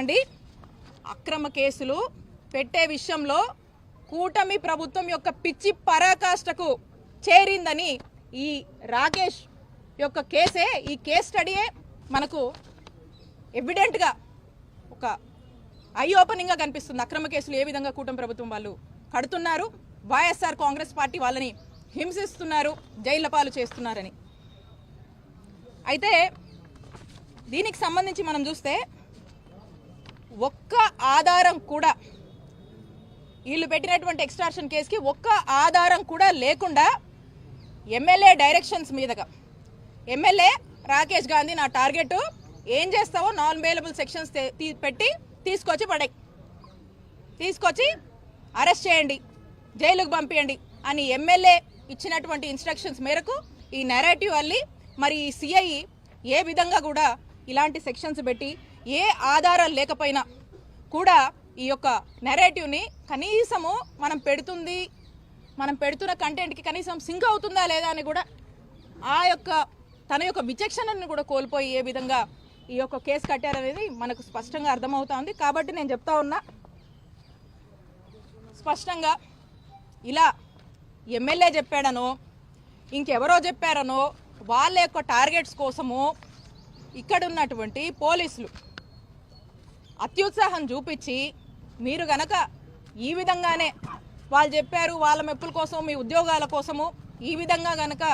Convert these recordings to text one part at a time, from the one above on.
అండి. అక్రమ కేసులు పెట్టే విషయంలో కూటమి ప్రభుత్వం యొక్క పిచ్చి పరాకాష్ఠకు చేరిందని ఈ రాకేష్ యొక్క కేసే ఈ కేస్ స్టడీయే మనకు ఎవిడెంట్గా ఒక ఐ ఓపెనింగ్గా కనిపిస్తుంది. అక్రమ కేసులు ఏ విధంగా కూటమి ప్రభుత్వం వాళ్ళు కడుతున్నారు? వైఎస్ఆర్ కాంగ్రెస్ పార్టీ వాళ్ళని హింసిస్తున్నారు జైళ్ళ పాలు చేస్తున్నారని. అయితే దీనికి సంబంధించి మనం చూస్తే ఒక్క ఆధారం కూడా వీళ్ళు పెట్టినటువంటి ఎక్స్ట్రాక్షన్ కేసుకి ఒక్క ఆధారం కూడా లేకుండా ఎమ్మెల్యే డైరెక్షన్స్ మీదగా. ఎమ్మెల్యే రాకేష్ గాంధీ నా టార్గెట్ ఏం చేస్తావో నాన్ అవైలబుల్ సెక్షన్స్ పెట్టి తీసుకొచ్చి పడే తీసుకొచ్చి అరెస్ట్ చేయండి జైలుకు పంపించండి అని ఎమ్మెల్యే ఇచ్చినటువంటి ఇన్స్ట్రక్షన్స్ మేరకు ఈ నెరేటివ్ అల్లి మరి ఈ సిఐ ఏ విధంగా కూడా ఇలాంటి సెక్షన్స్ పెట్టి ఏ ఆధారాలు లేకపోయినా కూడా ఈ యొక్క నెరేటివ్ని కనీసము మనం పెడుతుంది మనం పెడుతున్న కంటెంట్కి కనీసం సింక్ అవుతుందా లేదా అని కూడా ఆ యొక్క తన యొక్క విచక్షణను కూడా కోల్పోయి ఏ విధంగా ఈ యొక్క కేసు కట్టారనేది మనకు స్పష్టంగా అర్థమవుతా ఉంది కాబట్టి నేను చెప్తా ఉన్నా స్పష్టంగా ఇలా ఎమ్మెల్యే చెప్పాడనో ఇంకెవరో చెప్పారనో వాళ్ళ యొక్క టార్గెట్స్ కోసము ఇక్కడ ఉన్నటువంటి పోలీసులు అత్యుత్సాహం చూపించి మీరు గనక ఈ విధంగానే వాళ్ళు చెప్పారు వాళ్ళ మెప్పుల కోసం మీ ఉద్యోగాల కోసము ఈ విధంగా గనక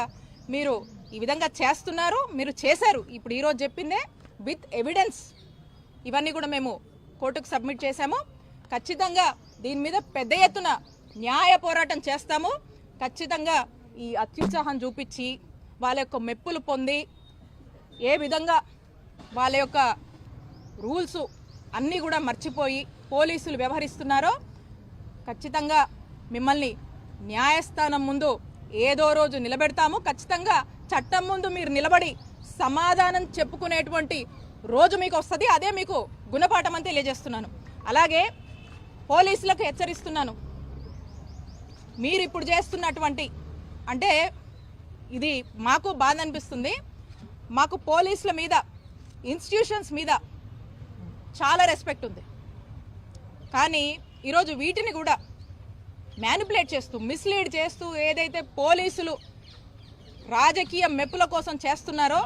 మీరు ఈ విధంగా చేస్తున్నారు మీరు చేశారు. ఇప్పుడు ఈరోజు చెప్పిందే విత్ ఎవిడెన్స్. ఇవన్నీ కూడా మేము కోర్టుకు సబ్మిట్ చేశాము. ఖచ్చితంగా దీని మీద పెద్ద ఎత్తున న్యాయ పోరాటం చేస్తాము. ఖచ్చితంగా ఈ అత్యుత్సాహం చూపించి వాళ్ళ యొక్క మెప్పులు పొంది ఏ విధంగా వాళ్ళ యొక్క రూల్స్ అన్నీ కూడా మర్చిపోయి పోలీసులు వ్యవహరిస్తున్నారో ఖచ్చితంగా మిమ్మల్ని న్యాయస్థానం ముందు ఏదో రోజు నిలబెడతాము. ఖచ్చితంగా చట్టం ముందు మీరు నిలబడి సమాధానం చెప్పుకునేటువంటి రోజు మీకు వస్తుంది. అదే మీకు గుణపాఠం అని తెలియజేస్తున్నాను. అలాగే పోలీసులకు హెచ్చరిస్తున్నాను. మీరు ఇప్పుడు చేస్తున్నటువంటి అంటే ఇది మాకు బాధ అనిపిస్తుంది. మాకు పోలీసుల మీద ఇన్స్టిట్యూషన్స్ మీద చాలా రెస్పెక్ట్ ఉంది. కానీ ఈరోజు వీటిని కూడా మ్యానిపులేట్ చేస్తూ మిస్లీడ్ చేస్తూ ఏదైతే పోలీసులు రాజకీయ మెప్పుల కోసం చేస్తున్నారో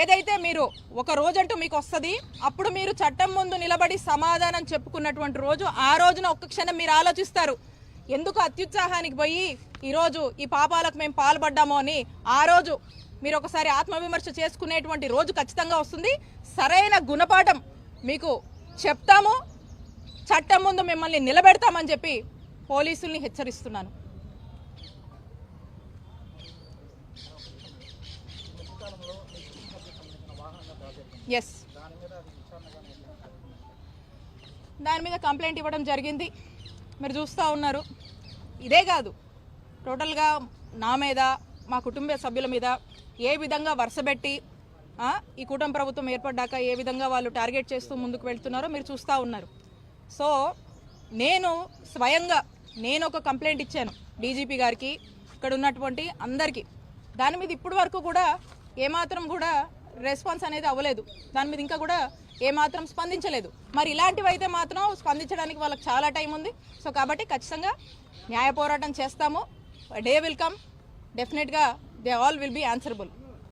ఏదైతే మీరు ఒక రోజంటూ మీకు వస్తుంది అప్పుడు మీరు చట్టం ముందు నిలబడి సమాధానం చెప్పుకున్నటువంటి రోజు ఆ రోజున ఒక్క క్షణం మీరు ఆలోచిస్తారు ఎందుకు అత్యుత్సాహానికి పోయి ఈరోజు ఈ పాపాలకు మేము పాల్పడ్డామో అని ఆ రోజు మీరు ఒకసారి ఆత్మవిమర్శ చేసుకునేటువంటి రోజు ఖచ్చితంగా వస్తుంది. సరైన గుణపాఠం మీకు చెప్తాము చట్టం ముందు మిమ్మల్ని నిలబెడతామని చెప్పి పోలీసుల్ని హెచ్చరిస్తున్నాను. ఎస్ దాని మీద కంప్లైంట్ ఇవ్వడం జరిగింది. మీరు చూస్తూ ఉన్నారు. ఇదే కాదు టోటల్గా నా మీద మా కుటుంబ సభ్యుల మీద ఏ విధంగా వరుసబెట్టి ఈ కూటమి ప్రభుత్వం ఏర్పడ్డాక ఏ విధంగా వాళ్ళు టార్గెట్ చేస్తూ ముందుకు వెళ్తున్నారో మీరు చూస్తూ ఉన్నారు. సో నేను స్వయంగా నేను ఒక కంప్లైంట్ ఇచ్చాను డీజీపీ గారికి ఇక్కడ ఉన్నటువంటి అందరికీ. దాని మీద ఇప్పటి వరకు కూడా ఏమాత్రం కూడా రెస్పాన్స్ అనేది అవ్వలేదు. దాని మీద ఇంకా కూడా ఏమాత్రం స్పందించలేదు. మరి ఇలాంటివి అయితే మాత్రం స్పందించడానికి వాళ్ళకి చాలా టైం ఉంది. సో కాబట్టి ఖచ్చితంగా న్యాయ పోరాటం చేస్తాము. డే విల్ కమ్ డెఫినెట్గా they all will be answerable